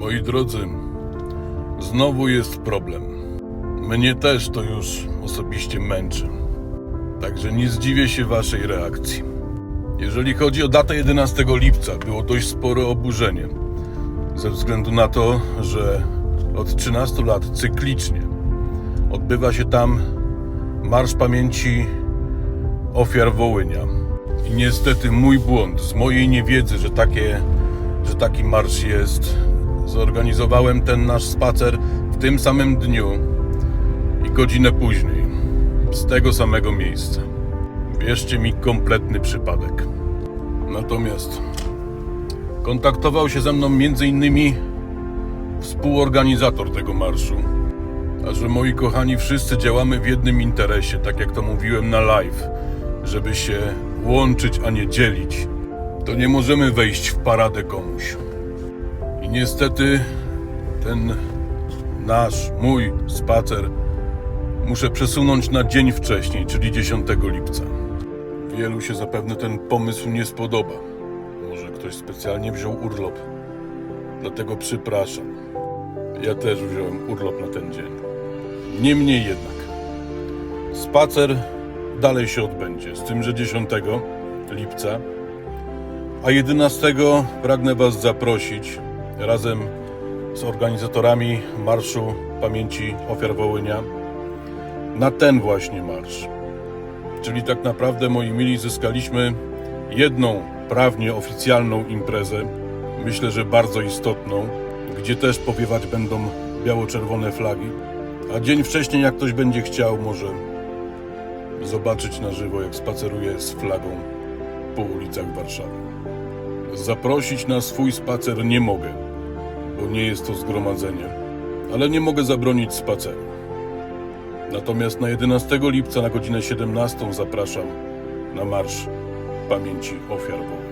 Moi drodzy, znowu jest problem. Mnie też to już osobiście męczy. Także nie zdziwię się Waszej reakcji. Jeżeli chodzi o datę 11 lipca, było dość spore oburzenie. Ze względu na to, że od 13 lat cyklicznie odbywa się tam Marsz Pamięci Ofiar Wołynia. I niestety mój błąd, z mojej niewiedzy, że, takie, że taki marsz jest, zorganizowałem ten nasz spacer w tym samym dniu i godzinę później, z tego samego miejsca. Wierzcie mi, kompletny przypadek. Natomiast kontaktował się ze mną m.in. współorganizator tego marszu. A że moi kochani, wszyscy działamy w jednym interesie, tak jak to mówiłem na live, żeby się łączyć, a nie dzielić, to nie możemy wejść w paradę komuś. Niestety ten nasz, mój spacer muszę przesunąć na dzień wcześniej, czyli 10 lipca. Wielu się zapewne ten pomysł nie spodoba. Może ktoś specjalnie wziął urlop. Dlatego przepraszam. Ja też wziąłem urlop na ten dzień. Niemniej jednak, spacer dalej się odbędzie, z tym, że 10 lipca, a 11 pragnę Was zaprosić razem z organizatorami Marszu Pamięci Ofiar Wołynia na ten właśnie marsz. Czyli tak naprawdę, moi mili, zyskaliśmy jedną prawnie oficjalną imprezę, myślę, że bardzo istotną, gdzie też powiewać będą biało-czerwone flagi. A dzień wcześniej, jak ktoś będzie chciał, może zobaczyć na żywo, jak spaceruje z flagą po ulicach Warszawy. Zaprosić na swój spacer nie mogę, bo nie jest to zgromadzenie, ale nie mogę zabronić spaceru. Natomiast na 11 lipca na godzinę 17 zapraszam na Marsz Pamięci Ofiar Wołynia.